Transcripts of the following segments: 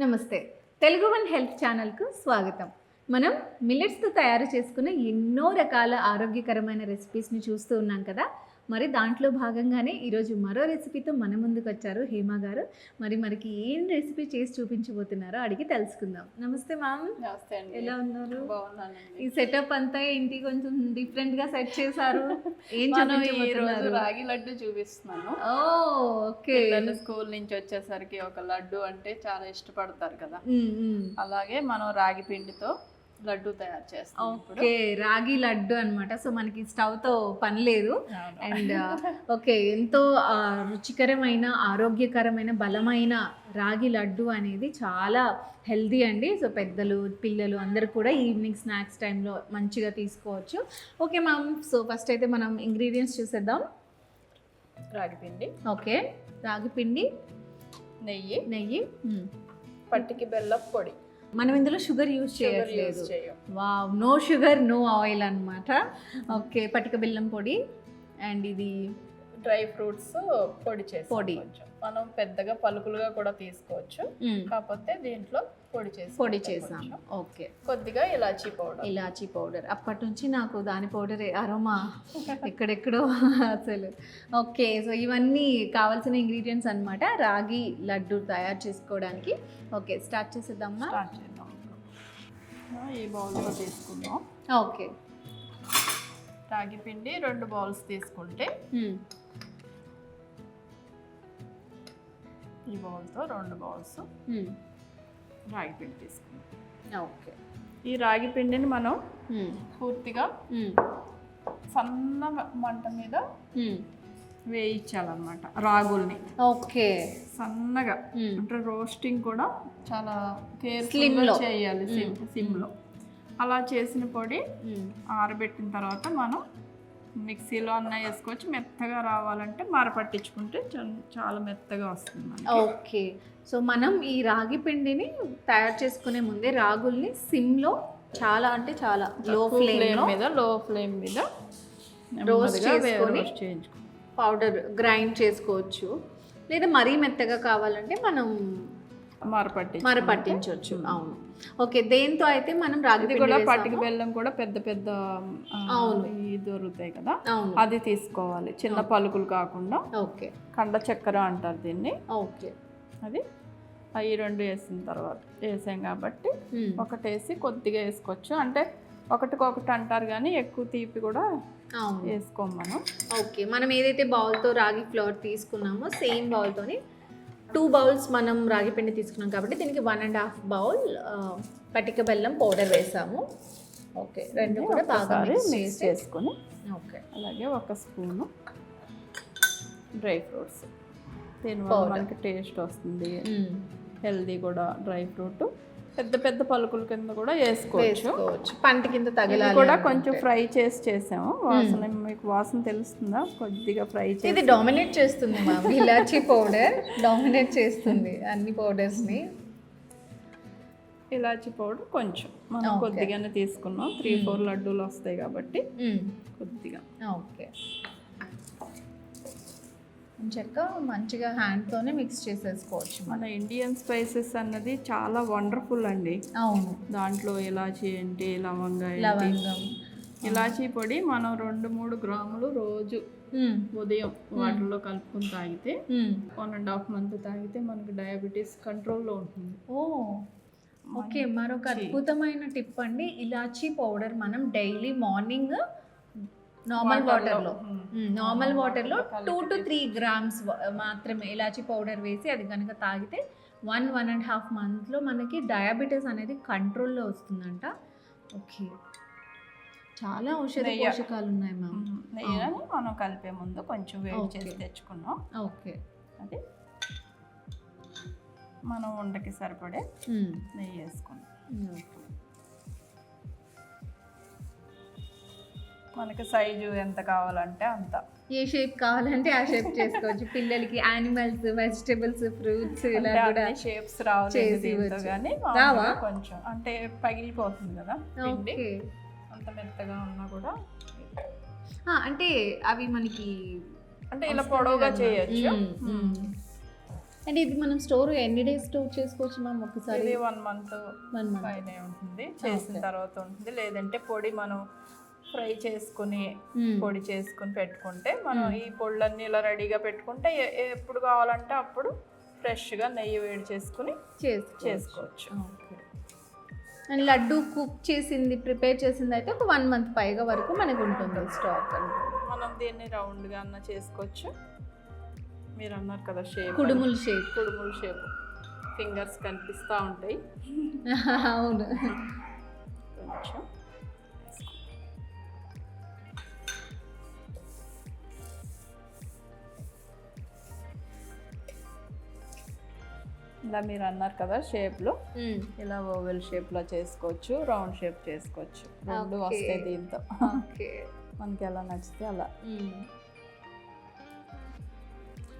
నమస్తే. Telugu one health ఛానల్కు స్వాగతం. మనం మిల్లెట్స్తో తయారు చేసుకున్న ఎన్నో రకాల ఆరోగ్యకరమైన రెసిపీస్ని చూస్తూ ఉన్నాం కదా. మరి దాంట్లో భాగంగానే ఈరోజు మరో రెసిపీతో మన ముందుకు వచ్చారు హేమ గారు. మరి మనకి ఏం రెసిపీ చేసి చూపించబోతున్నారో అడిగి తెలుసుకుందాం. నమస్తే మ్యామ్. నమస్తే అండి. ఎలా ఉన్నారు? ఈ సెటప్ అంతా ఏంటి? కొంచెం డిఫరెంట్గా సెట్ చేశారు. ఏం చూపించబోతున్నారు? రాగి లడ్డు చూపిస్తున్నాను. ఓకే. స్కూల్ నుంచి వచ్చేసరికి ఒక లడ్డు అంటే చాలా ఇష్టపడతారు కదా. అలాగే మనం రాగి పిండితో లడ్డు తయారు చేస్తాం ఓకే రాగి లడ్డు అన్నమాట. సో మనకి స్టవ్తో పని లేదు. అండ్ ఓకే ఎంతో రుచికరమైన ఆరోగ్యకరమైన బలమైన రాగి లడ్డు అనేది చాలా హెల్దీ అండి. సో పెద్దలు పిల్లలు అందరూ కూడా ఈవినింగ్ స్నాక్స్ టైంలో మంచిగా తీసుకోవచ్చు. ఓకే మ్యామ్ సో ఫస్ట్ అయితే మనం ఇంగ్రీడియంట్స్ చూసేద్దాం. రాగి పిండి. ఓకే రాగి పిండి నెయ్యి. నెయ్యి. పట్టికి బెల్లం పొడి. మనం ఇందులో షుగర్ యూజ్ చేయట్లేదు. చేయం. Wow no sugar no oil అన్నమాట. ఓకే పటిక బెల్లం పొడి అండ్ ఇది డ్రై ఫ్రూట్స్ పొడి చేసి పొడి. మనం పెద్దగా పలుకులుగా కూడా తీసుకోవచ్చు. కాకపోతే దీంట్లో పొడి చేసి పొడి చేసాం. ఓకే. కొద్దిగా ఇలాచీ పౌడర్. ఇలాచీ పౌడర్. అప్పటి నుంచి నాకు దాని పౌడర్ అరోమా. ఎక్కడెక్కడో అసలు. ఓకే సో ఇవన్నీ కావాల్సిన ఇంగ్రీడియంట్స్ అన్నమాట. రాగి లడ్డు తయారు చేసుకోవడానికి. ఓకే స్టార్ట్ చేసేద్దామా స్టార్ట్ చేద్దాం. ఈ బౌల్లో తీసుకుందాం. ఓకే. రాగి పిండి రెండు బౌల్స్ తీసుకుంటే ఈ బౌల్తో రెండు బౌల్స్. రాగి పిండి తీసుకుందాం ఓకే ఈ రాగి పిండిని మనం. పూర్తిగా. సన్న మంట మీద. వేయించాలన్నమాట రాగుల్ని ఓకే సన్నగా. అంటే రోస్టింగ్ కూడా చాలా కేర్ఫుల్గా. చేయాలి సిమ్ సిమ్లో అలా చేసిన పొడి. ఆరబెట్టిన తర్వాత మనం మిక్సీలో అన్న వేసుకోవచ్చు మెత్తగా రావాలంటే మరపట్టించుకుంటే చా- చాలా మెత్తగా వస్తుంది ఓకే. సో మనం ఈ రాగి పిండిని తయారు చేసుకునే ముందే రాగుల్ని సిమ్లో చాలా అంటే చాలా లో ఫ్లేమ్ మీద లో ఫ్లేమ్ మీద రోస్ట్ చేసుకొని పౌడర్ గ్రైండ్ చేసుకోవచ్చు. లేదా మరీ మెత్తగా కావాలంటే మనం మరపట్టి మర పట్టించవచ్చు అవును. ఓకే దేంతో అయితే మనం రాగి కూడా పట్టిక బెల్లం కూడా పెద్ద పెద్ద అవును. దొరుకుతాయి కదా? అది తీసుకోవాలి. చిన్న పలుకులు కాకుండా ఓకే. కండ చక్కెర అంటారు దీన్ని. ఓకే. అది అవి రెండు వేసిన తర్వాత వేసాం కాబట్టి. ఒకటి వేసి కొద్దిగా వేసుకోవచ్చు. అంటే ఒకటికొకటి అంటారు కానీ ఎక్కువ తీపి కూడా అవును. వేసుకోం మనం. ఓకే మనం ఏదైతే బౌల్తో రాగి ఫ్లోర్ తీసుకున్నామో సేమ్ బౌల్తోని టూ బౌల్స్ మనం రాగి పిండి తీసుకున్నాం కాబట్టి దీనికి వన్ అండ్ హాఫ్ బౌల్ పటిక బెల్లం పౌడర్ వేసాము. ఓకే రెండు కూడా బాగా మిక్స్ మిక్స్ చేసి చేసుకొని ఓకే అలాగే ఒక స్పూను డ్రై ఫ్రూట్స్. దీనివల్ల. మనకి టేస్ట్ వస్తుంది. హెల్దీ కూడా డ్రై ఫ్రూట్. పెద్ద పెద్ద పలుకుల కింద కూడా వేసుకోవచ్చు. పంట కింద ఇది తగలాలి కూడా. కొంచెం ఫ్రై చేసి చేసాము. వాసన మీకు వాసన తెలుస్తుందా? కొద్దిగా ఫ్రై ఇది చేసి. డామినేట్ చేస్తుంది మా ఇలాచీ పౌడర్. డామినేట్ చేస్తుంది అన్ని పౌడర్స్ని. ఇలాచి పౌడర్ కొంచెం. మనం. కొద్దిగానే తీసుకున్నాం. త్రీ ఫోర్ లడ్డూలు వస్తాయి కాబట్టి కొద్దిగా. ఓకే. చెక్క మంచిగా హ్యాండ్తోనే మిక్స్ చేసేసుకోవచ్చు. మన ఇండియన్ స్పైసెస్ అన్నది చాలా వండర్ఫుల్ అండి. అవును. దాంట్లో ఇలాచి ఏంటి లవంగ లవంగం. ఇలాచీ పొడి మనం రెండు మూడు గ్రాములు రోజు. ఉదయం వాటర్లో కలుపుకొని తాగితే. వన్ అండ్ హాఫ్ మంత్ తాగితే మనకి డయాబెటీస్ కంట్రోల్లో ఉంటుంది. ఓ. ఓకే మరొక అద్భుతమైన టిప్ అండి. ఇలాచీ పౌడర్ మనం డైలీ మార్నింగ్ నార్మల్ వాటర్లో నార్మల్ వాటర్లో టూ టు త్రీ గ్రామ్స్ మాత్రమే ఇలాచీ పౌడర్ వేసి అది కనుక తాగితే వన్ వన్ అండ్ హాఫ్ మంత్లో మనకి డయాబెటీస్ అనేది కంట్రోల్లో వస్తుందంట. ఓకే చాలా ఔషధ. పోషకాలు ఉన్నాయి మ్యామ్ నెయ్యని మనం కలిపే ముందు కొంచెం వేడి చేసి. తెచ్చుకున్నాం. ఓకే అది మనం వంటకి సరిపడే మ్మ్. నెయ్యి వేసుకున్నాం. మనకి సైజు ఎంత కావాలంటే అంత. ఏ షేప్ కావాలంటే ఆ షేప్ చేసుకోవచ్చు. పిల్లలకి యానిమల్స్ వెజిటబుల్స్ ఫ్రూట్స్ ఇలా అంటే కూడా షేప్స్ రావలేదు చేసి దీంతో ఇవ్వచ్చు. కానీ రావా? కొంచెం. అంటే పగిలిపోతుంది కదా అంత మెత్తగా ఉన్నా కూడా అంటే అవి మనకి అంటే ఇలా పొడవుగా. చేయొచ్చు. అండ్ ఇది మనం స్టోర్ ఎన్ని డేస్ స్టోర్ చేసుకోవచ్చు మ్యామ్ ఒకసారి? One month one month. పైనే ఉంటుంది. చేసిన. తర్వాత ఉంటుంది. లేదంటే పొడి మనం ఫ్రై చేసుకుని పొడి చేసుకుని పెట్టుకుంటే మనం. ఈ పొళ్ళన్నీ ఇలా రెడీగా పెట్టుకుంటే ఎప్పుడు కావాలంటే అప్పుడు ఫ్రెష్గా నెయ్యి వేడి చేసుకుని చేసుకోవచ్చు. అండ్ లడ్డు కుక్ చేసింది ప్రిపేర్ చేసింది అయితే ఒక వన్ మంత్ పైగా వరకు మనకు ఉంటుంది స్టాక్ మనం దీన్ని రౌండ్గా అన్న చేసుకోవచ్చు. మీరు అన్నారు కదా షేప్ కుడుముల షేప్. కుడుముల షేప్. ఫింగర్స్ కనిపిస్తూ ఉంటాయి. అవును. కొంచెం. ఇలా మీరు అన్నారు కదా షేప్లో. ఇలా ఓవెల్ షేప్లో చేసుకోవచ్చు రౌండ్ షేప్ చేసుకోవచ్చు. రెండు. వస్తాయి దీంతో. మనకి ఎలా నచ్చితే అలా.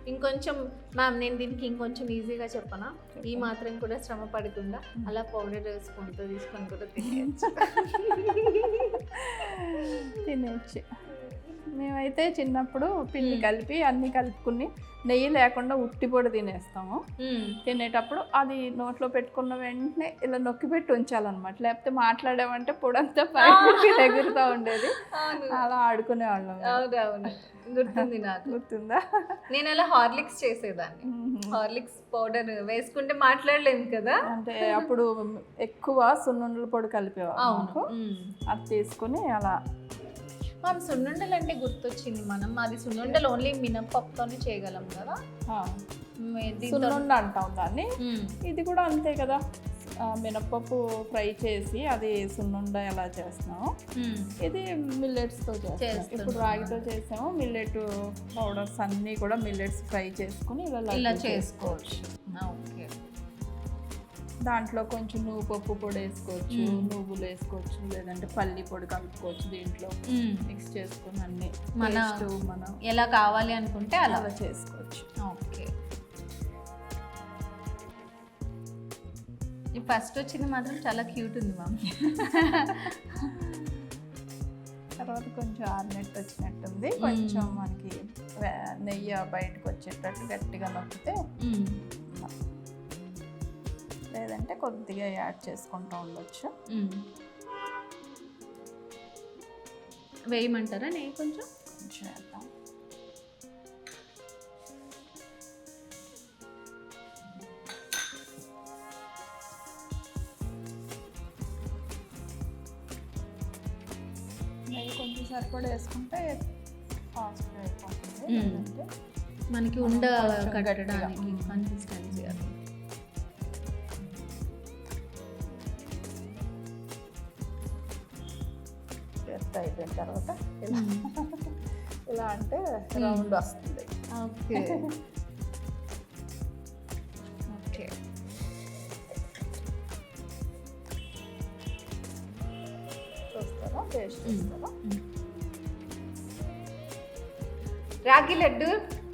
ఇంకొంచెం మ్యామ్ నేను దీనికి ఇంకొంచెం ఈజీగా చెప్పనా? ఈ మాత్రం కూడా శ్రమ పడకుండా అలా పౌడర్ వేసుకుంటూ తీసుకొని కూడా తినేయచ్చు. తినేయచ్చు. మేమైతే చిన్నప్పుడు పిండి. కలిపి అన్నీ కలుపుకుని నెయ్యి లేకుండా ఉట్టి పొడి తినేస్తాము. తినేటప్పుడు అది నోట్లో పెట్టుకున్న వెంటనే ఇలా నొక్కి పెట్టి ఉంచాలన్నమాట. లేకపోతే మాట్లాడామంటే పొడంతా పైకి ఎగురుతూ ఉండేది. అలా ఆడుకునే వాళ్ళం అవునవును గుర్తుంది నాకు. గుర్తుందా? నేను అలా హార్లిక్స్ చేసేదాన్ని. హార్లిక్స్ పౌడర్ వేసుకుంటే మాట్లాడలేము కదా? అంటే అప్పుడు ఎక్కువ సున్నుండల పొడి కలిపేవాళ్ళం మ్మ్. అది తీసుకుని అలా మ్యామ్ సున్నుండలు అంటే గుర్తొచ్చింది మనం. అది సున్నుండలు ఓన్లీ మినపప్పుతోనే చేయగలం కదా. సున్నుండ అంటాం దాన్ని. ఇది కూడా అంతే కదా. ఆ, మినప్పప్పు ఫ్రై చేసి అది సున్నుండ ఎలా చేస్తున్నాము. ఇది మిల్లెట్స్తో చేస్తాం. ఇప్పుడు రాగితో చేసాము మిల్లెట్ పౌడర్స్ అన్నీ కూడా మిల్లెట్స్ ఫ్రై చేసుకుని ఇలా ఇలా చేసుకోవచ్చు. దాంట్లో కొంచెం నువ్వు పప్పు పొడి వేసుకోవచ్చు. నువ్వులు వేసుకోవచ్చు లేదంటే పల్లి పొడి కలుపుకోవచ్చు దీంట్లో. మిక్స్ చేసుకుని అన్ని మన- మనం ఎలా కావాలి అనుకుంటే అలా. చేసుకోవచ్చు. ఓకే. ఈ ఫస్ట్ వచ్చింది మాత్రం చాలా క్యూట్ ఉంది మ్యామ్ తర్వాత కొంచెం ఆరినట్టు వచ్చినట్టుంది. కొంచెం మనకి నెయ్యి బయటకు వచ్చేటట్టు గట్టిగా నొక్కితే లేదంటే కొద్దిగా యాడ్ చేసుకుంటూ ఉండొచ్చు. వేయమంటారా నెయ్యి కొంచెం? వేద్దాం నెయ్యి కొంచెం సరిపడా వేసుకుంటే ఫాస్ట్గా అయిపోతుంది. మనకి ఉండ కట్టడానికి. ఎత్త అయిపోయిన తర్వాత ఇలా ఇలా అంటే రౌండ్ వస్తుంది. ఓకే. ఓకే. చూస్తారా? చూస్తారా? రాగి లడ్డు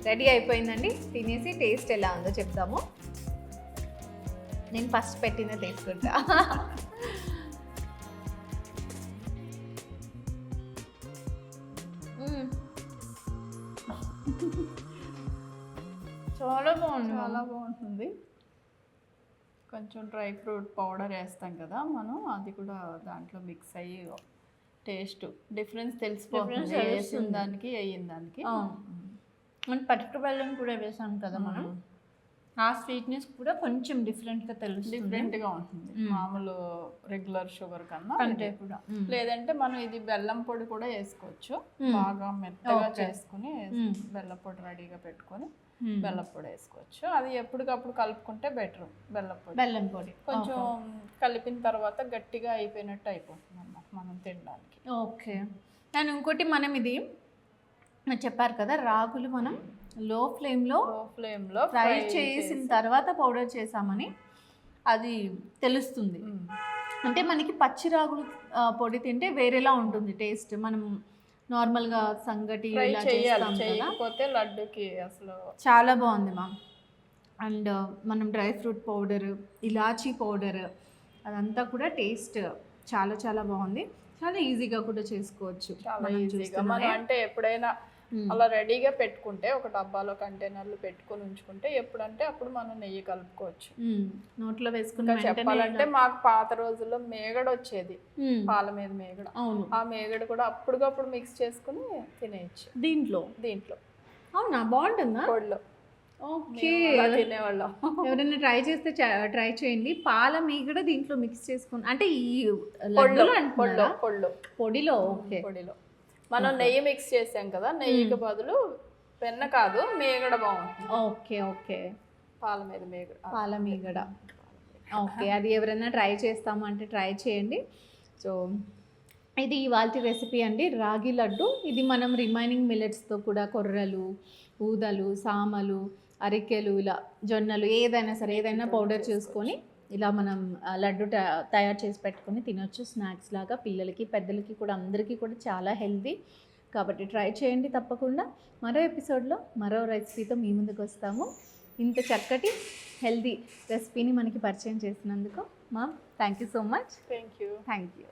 రెడీ అయిపోయిందండి. తినేసి టేస్ట్ ఎలా ఉందో చెప్దాము. నేను ఫస్ట్ పెట్టిన తీసుకుంటా బాగుంది. చాలా బాగుంటుంది. కొంచెం డ్రై ఫ్రూట్ పౌడర్ వేస్తాం కదా మనం అది కూడా దాంట్లో మిక్స్ అయ్యి టేస్ట్ డిఫరెన్స్ తెలిసిపోతుంది. వేసిన. దానికి వేయిన దానికి. మనం పట్టు బెల్లం కూడా వేసాం కదా మనం. ఆ స్వీట్నెస్ కూడా కొంచెం డిఫరెంట్గా తెలుస్తుంది డిఫరెంట్గా ఉంటుంది మ్మ్. మామూలు రెగ్యులర్ షుగర్ కన్నా ఇది. కూడా లేదంటే మనం ఇది బెల్లం పొడి కూడా వేసుకోవచ్చు. బాగా మెత్తగా. చేసుకుని. బెల్లం పొడి రెడీగా పెట్టుకొని. బెల్లం పొడి వేసుకోవచ్చు అది ఎప్పటికప్పుడు కలుపుకుంటే బెటర్ బెల్లం పొడి బెల్లం పొడి కొంచెం కలిపిన తర్వాత గట్టిగా అయిపోయినట్టు అయిపోతుంది అన్నమాట మనం తినడానికి ఓకే అండ్ ఇంకోటి మనం ఇది చెప్పారు కదా రాగులు మనం లో ఫ్లేమ్లో లో ఫ్లేమ్లో ఫ్రై చేసిన తర్వాత పౌడర్ చేసామని అది తెలుస్తుంది. అంటే మనకి పచ్చి రాగులు పొడి తింటే వేరేలా ఉంటుంది టేస్ట్. మనం నార్మల్గా సంగటి ఇలా చేస్తాం కదా. లడ్డుకి అసలు చాలా బాగుంది మ్యామ్. అండ్ మనం డ్రై ఫ్రూట్ పౌడర్ ఇలాచీ పౌడర్ అదంతా కూడా టేస్ట్ చాలా చాలా బాగుంది. చాలా ఈజీగా కూడా చేసుకోవచ్చు. అంటే ఎప్పుడైనా. అలా రెడీగా పెట్టుకుంటే ఒక డబ్బాలో కంటైనర్లు పెట్టుకొని ఉంచుకుంటే ఎప్పుడంటే అప్పుడు మనం నెయ్యి కలుపుకోవచ్చు. మ్మ్. నోట్లో వెంటనే చెప్పాలంటే మాకు పాత రోజుల్లో మేగడ వచ్చేది మ్మ్. పాల మీద మేగడ. అవును. ఆ మేగడ కూడా అప్పటికప్పుడు మిక్స్ చేసుకుని తినేయచ్చు. దీంట్లో? దీంట్లో. అవునా? బాగుంటుందా? పొడిలో ఓకే. తినేవాళ్ళం. ఎవరైనా ట్రై చేస్తే ట్రై చేయండి. పాల మీగడ దీంట్లో మిక్స్ చేసుకుని అంటే ఈ పొడిలో పొడిలో పొడిలో? ఓకే. పొడిలో. మనం నెయ్యి మిక్స్ చేసాం కదా నెయ్యికి బదులు వెన్న కాదు మేగడ బాగుంటుంది. Okay okay. పాల మీద మేగడ పాల మీగడ. ఓకే అది ఎవరైనా ట్రై చేస్తాము అంటే ట్రై చేయండి. సో ఇది ఇవాళ రెసిపీ అండి రాగి లడ్డు. ఇది మనం రిమైనింగ్ మిల్లెట్స్తో కూడా కొర్రలు ఊదలు సామలు అరికెలు ఇలా జొన్నలు ఏదైనా సరే ఏదైనా పౌడర్ చేసుకొని ఇలా మనం లడ్డు తయారు చేసి పెట్టుకొని తినొచ్చు. స్నాక్స్ లాగా పిల్లలకి పెద్దలకి కూడా అందరికీ కూడా చాలా హెల్తీ. కాబట్టి ట్రై చేయండి తప్పకుండా. మరో ఎపిసోడ్లో మరో రెసిపీతో మీ ముందుకు వస్తాము. ఇంత చక్కటి హెల్దీ రెసిపీని మనకి పరిచయం చేసినందుకు మా thank you so much thank you thank you